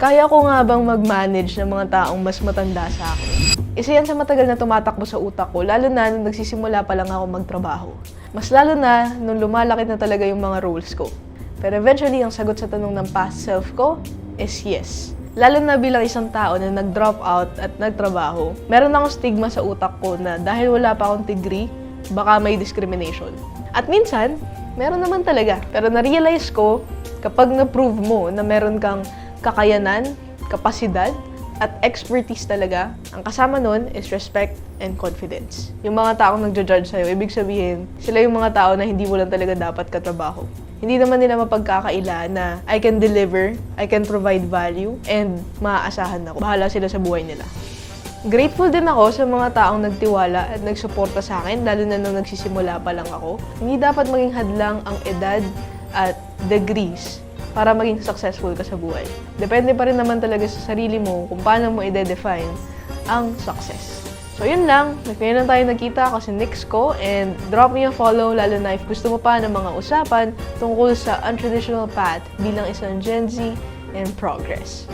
Kaya ko nga bang mag-manage ng mga taong mas matanda sa akin? Isa yan sa matagal na tumatakbo sa utak ko, lalo na nung nagsisimula pa lang ako magtrabaho. Mas lalo na nung lumalaki na talaga yung mga roles ko. Pero eventually, ang sagot sa tanong ng past self ko is yes. Lalo na bilang isang tao na nag-drop out at nagtrabaho, meron akong stigma sa utak ko na dahil wala pa akong degree, baka may discrimination. At minsan, meron naman talaga. Pero na-realize ko, kapag na-prove mo na meron kang kakayanan, kapasidad, at expertise talaga, ang kasama nun is respect and confidence. Yung mga taong nagja-judge sa'yo, ibig sabihin, sila yung mga tao na hindi mo lang talaga dapat katrabaho. Hindi naman nila mapagkakaila na I can deliver, I can provide value, and maaasahan ako. Bahala sila sa buhay nila. Grateful din ako sa mga taong nagtiwala at nagsuporta sa akin, lalo na nung nagsisimula pa lang ako. Hindi dapat maging hadlang ang edad at degrees para maging successful ka sa buhay. Depende pa rin naman talaga sa sarili mo kung paano mo i-define ang success. So yun lang, ngayon lang tayo nagkita ako si Nix ko and drop me a follow lalo na if gusto mo pa ng mga usapan tungkol sa untraditional path bilang isang Gen Z and progress.